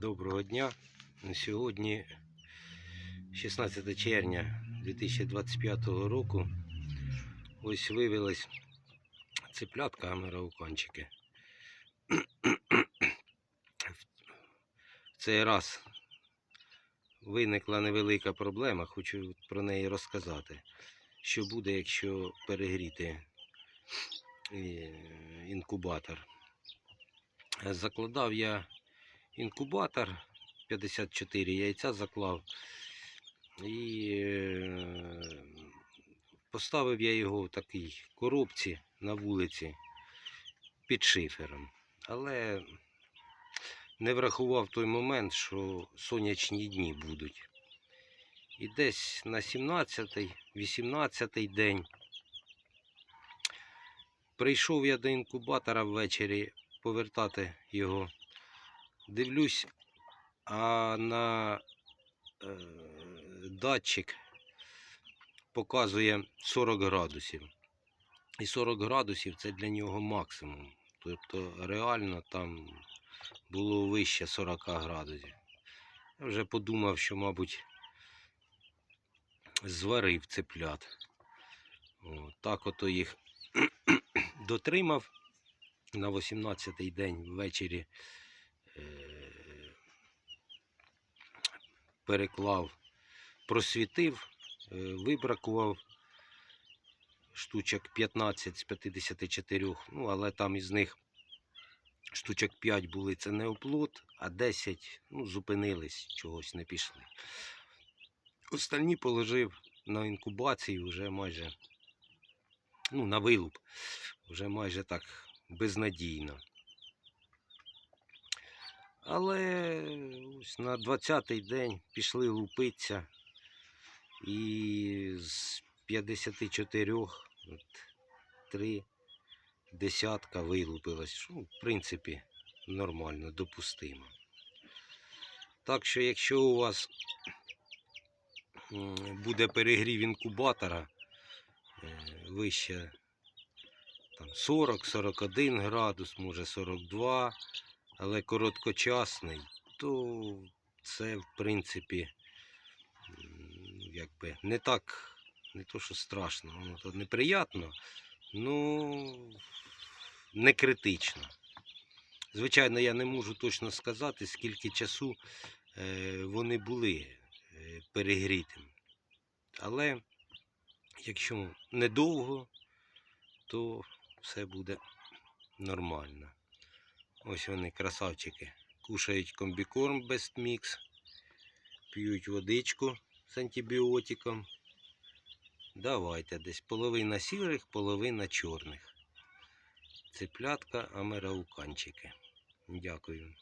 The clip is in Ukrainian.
Доброго дня. Сьогодні 16 червня 2025 року. Ось вивелась цеплятка американчики. В цей раз виникла невелика проблема, хочу про неї розказати. Що буде, якщо перегріти е, інкубатор. Закладав я інкубатор 54 яйця заклав. І е, поставив я його в такій коробці на вулиці під шифером. Але не врахував той момент, що сонячні дні будуть. І десь на 17-й, 18-й день прийшов я до інкубатора ввечері повертати його. Дивлюсь, а на е, датчик показує 40 градусів. І 40 градусів це для нього максимум. Тобто реально там було вище 40 градусів. Я вже подумав, що, мабуть, зварив цеплят. О, так ото їх дотримав на 18-й день ввечері переклав, просвітив, е, вибракував штучок 15 з 54, ну, але там із них штучок 5 були це не оплот, а 10 ну, зупинились, чогось не пішли. Остальні положив на інкубацію вже майже, ну, на вилуп, вже майже так безнадійно. Але ось на 20-й день пішли лупитися і з 54 от, три десятка вилупилось. Що, в принципі, нормально, допустимо. Так що, якщо у вас буде перегрів інкубатора е, вище 40-41 градус, може 42, але короткочасний, то це в принципі якби не так, не то що страшно, воно то неприятно, ну не критично. Звичайно, я не можу точно сказати, скільки часу е, вони були е, перегрітими. Але якщо недовго, то все буде нормально. Ось вони, красавчики, кушають комбікорм Best Mix, п'ють водичку з антибіотиком. Давайте десь половина сірих, половина чорних. Цеплятка американчики. Дякую.